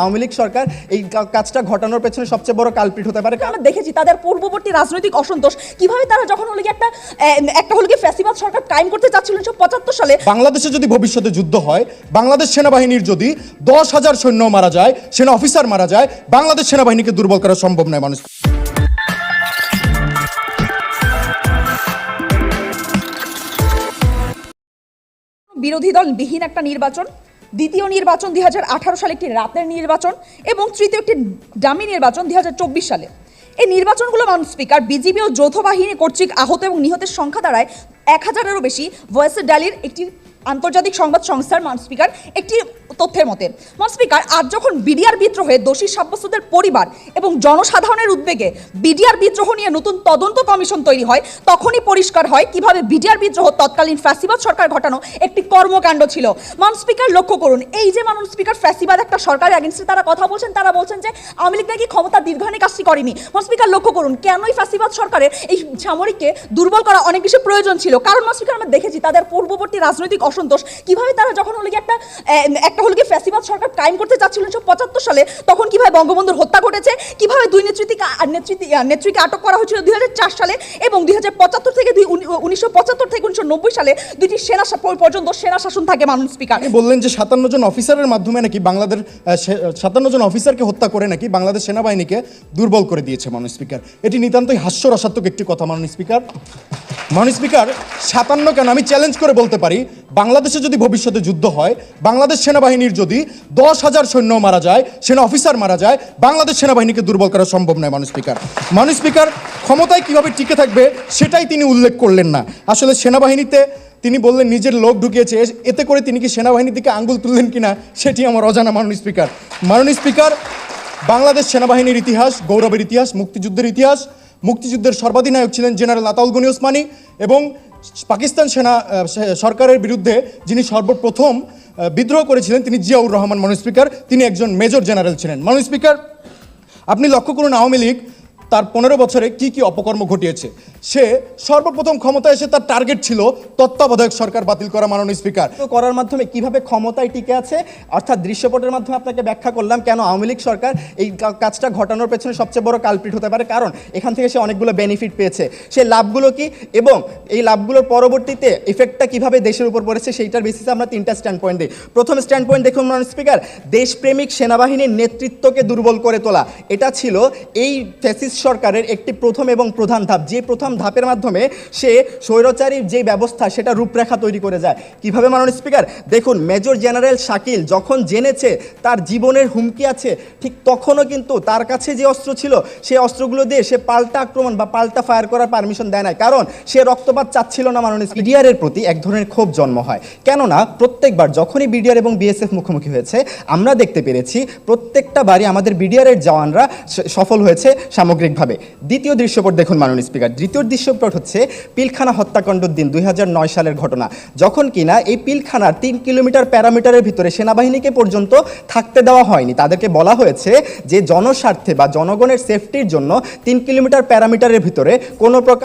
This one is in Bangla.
আওয়ামী লীগ সরকার এই কাজটা ঘটানোর পেছনে সবচেয়ে বড় কালপিট হতে পারে। আমরা দেখেছি তাদের পূর্ববর্তী রাজনৈতিক অসন্তোষ। কীভাবে তারা যখন হলো একটা একটা হলো ফ্যাসিবাদ সরকার কায়েম করতে চাচ্ছিল উনিশশো পঁচাত্তর সালে? বাংলাদেশে যদি ভবিষ্যতে যুদ্ধ হয় বাংলাদেশ সেনাবাহিনীর যদি দশ হাজার সৈন্য মারা যায় সেনা অফিসার মারা যায় বাংলাদেশ সেনাবাহিনীকে দুর্বল করা সম্ভব নয় মানুষ। বিরোধী দল বিহীন একটা নির্বাচন। দ্বিতীয় নির্বাচন দুই সালে একটি রাতের নির্বাচন এবং তৃতীয় একটি ডামি নির্বাচন দুই হাজার চব্বিশ সালে। এই নির্বাচনগুলো মানুষ স্পিকার, বিজেপি ও যৌথ বাহিনী কর্তৃক আহত এবং নিহতের সংখ্যা দ্বারায় এক হাজারেরও বেশি। ভয়েসের ডালির একটি আন্তর্জাতিক সংবাদ সংস্থার মান স্পিকার, একটি তথ্যের মতে মান স্পিকার আজ যখন বিডিআর বিদ্রোহে দোষী সাব্যস্তদের পরিবার এবং জনসাধারণের উদ্বেগে বিডিআর বিদ্রোহ নিয়ে নতুন তদন্ত কমিশন তৈরি হয়, তখনই পরিষ্কার হয় কীভাবে বিডিআর বিদ্রোহ তৎকালীন ফ্যাসিবাদ সরকার ঘটানো একটি কর্মকাণ্ড ছিল। মান স্পিকার লক্ষ্য করুন, এই যে মানুষ স্পিকার ফ্যাসিবাদ একটা সরকারের এগেনস্টে তারা কথা বলছেন, তারা বলছেন যে আওয়ামী লীগ নাকি ক্ষমতা দীর্ঘানে কাজটি করেনি। মান স্পিকার লক্ষ্য করুন, কেনই ফ্যাসিবাদ সরকারের এই সামরিককে দুর্বল করা অনেক বেশি প্রয়োজন ছিল? কারণ মান স্পিকার আমরা দেখেছি তাদের পূর্ববর্তী রাজনৈতিক অসন্তোষ, কীভাবে তারা যখন হলো একটা একটা হলো ফ্যাসিবাদ সরকার কায়েম করতে চাচ্ছিল উনিশশো পঁচাত্তর সালে? তখন কীভাবে বঙ্গবন্ধুর হত্যা ঘটেছে? কীভাবে দুই নেতৃত্বকে নেতৃত্ব নেত্রীকে আটক করা হয়েছিল দুই হাজার চার সালে এবং দুই হাজার পঁচাত্তর থেকে দুই উনিশশো থেকে উনিশশো নব্বই সালে দুইটি সেনা পর্যন্ত সেনা শাসন থাকে মানুষ স্পিকার। বললেন যে সাতান্ন জন অফিসারের মাধ্যমে নাকি বাংলাদেশ সাতান্ন জন অফিসারকে হত্যা করে নাকি বাংলাদেশ সেনাবাহিনীকে দুর্বল করে দিয়েছে মাননীয় স্পিকার। এটি নিতান্তই হাস্যরসাত্মক একটি কথা মাননীয় স্পিকার। মাননীয় স্পিকার, সাতান্ন কেন? আমি চ্যালেঞ্জ করে বলতে পারি, বাংলাদেশে যদি ভবিষ্যতে যুদ্ধ হয়, বাংলাদেশ সেনাবাহিনীর যদি দশ হাজার সৈন্য মারা যায়, সেনা অফিসার মারা যায়, বাংলাদেশ সেনাবাহিনীকে দুর্বল করা সম্ভব নয়, মাননীয় স্পিকার। মাননীয় স্পিকার, ক্ষমতায় কীভাবে টিকে থাকবে, সেটাই তিনি উল্লেখ করলেন না। আসলে সেনাবাহিনীতে তিনি বললেন, নিজের লোক ঢুকিয়েছে এতে করে তিনি কি সেনাবাহিনীর দিকে আঙ্গুল তুললেন কিনা, সেটি আমার অজানা, মাননীয় স্পিকার। মাননীয় স্পিকার, বাংলাদেশ সেনাবাহিনীর ইতিহাস, গৌরবের ইতিহাস, মুক্তিযুদ্ধের ইতিহাস মুক্তিযুদ্ধের সর্বাধিনায়ক ছিলেন জেনারেল আতাউল গনি ওসমানী এবং পাকিস্তান সেনা সরকারের বিরুদ্ধে যিনি সর্বপ্রথম বিদ্রোহ করেছিলেন তিনি জিয়াউর রহমান মানুষ স্পিকার। তিনি একজন মেজর জেনারেল ছিলেন। মানুষ স্পিকার, আপনি লক্ষ্য করুন আওয়ামী লীগ তার পনেরো বছরে কি কি অপকর্ম ঘটিয়েছে? সে সর্বপ্রথম ক্ষমতায় এসে তার টার্গেট ছিল তত্ত্বাবধায়ক সরকার বাতিল করা মাননীয় স্পিকার করার মাধ্যমে কীভাবে ক্ষমতায় টিকে আছে? অর্থাৎ দৃশ্যপটের মাধ্যমে আপনাকে ব্যাখ্যা করলাম কেন আওয়ামী লীগ সরকার এই কাজটা ঘটানোর পেছনে সবচেয়ে বড় কালপিট হতে পারে। কারণ এখান থেকে সে অনেকগুলো বেনিফিট পেয়েছে। সে লাভগুলো কি? এবং এই লাভগুলোর পরবর্তীতে ইফেক্টটা কীভাবে দেশের উপর পড়েছে সেইটার বেসিসে আমরা তিনটা স্ট্যান্ড পয়েন্ট দিই প্রথম স্ট্যান্ড পয়েন্ট দেখুন মাননীয় স্পিকার দেশপ্রেমিক সেনাবাহিনীর নেতৃত্বকে দুর্বল করে তোলা। এটা ছিল এই ফ্যাসিস্ট সরকারের একটি প্রথম এবং প্রধান ধাপ। যে প্রথম ধাপের মাধ্যমে সে স্বৈরচারীর যে ব্যবস্থা, সেটা রূপরেখা তৈরি করে যায়। কীভাবে মাননীয় স্পিকার? দেখুন, মেজর জেনারেল শাকিল যখন জেনেছে তার জীবনের হুমকি আছে, ঠিক তখনও কিন্তু তার কাছে যে অস্ত্র ছিল, সেই অস্ত্রগুলো দিয়ে সে পাল্টা আক্রমণ বা পাল্টা ফায়ার করার পারমিশন দেয় না কারণ সে রক্তপাত চাচ্ছিল না মাননীয় বিডিআর এর প্রতি এক ধরনের ক্ষোভ জন্ম হয়। কেননা, প্রত্যেকবার যখনই বিডিআর এবং বিএসএফ মুখোমুখি হয়েছে, আমরা দেখতে পেরেছি প্রত্যেকটা বাড়ি আমাদের বিডিআর এর জওয়ানরা সফল হয়েছে সামগ্রিকভাবে। দ্বিতীয় দৃশ্যপট দেখুন, মাননীয় স্পিকার। দ্বিতীয় দৃশ্যপট হচ্ছে পিলখানা হত্যাকাণ্ডের দিন, দুই হাজার নয় সালের ঘটনা। যখন কিনা এই পিলখানার তিন কিলোমিটার প্যারামিটারের ভিতরে সেনাবাহিনীকে পর্যন্ত থাকতে দেওয়া হয়নি, তাদেরকে বলা হয়েছে যে জনস্বার্থে বা জনগণের সেফটির জন্য তিন কিলোমিটার প্যারামিটারের ভিতরে কোনো প্রকার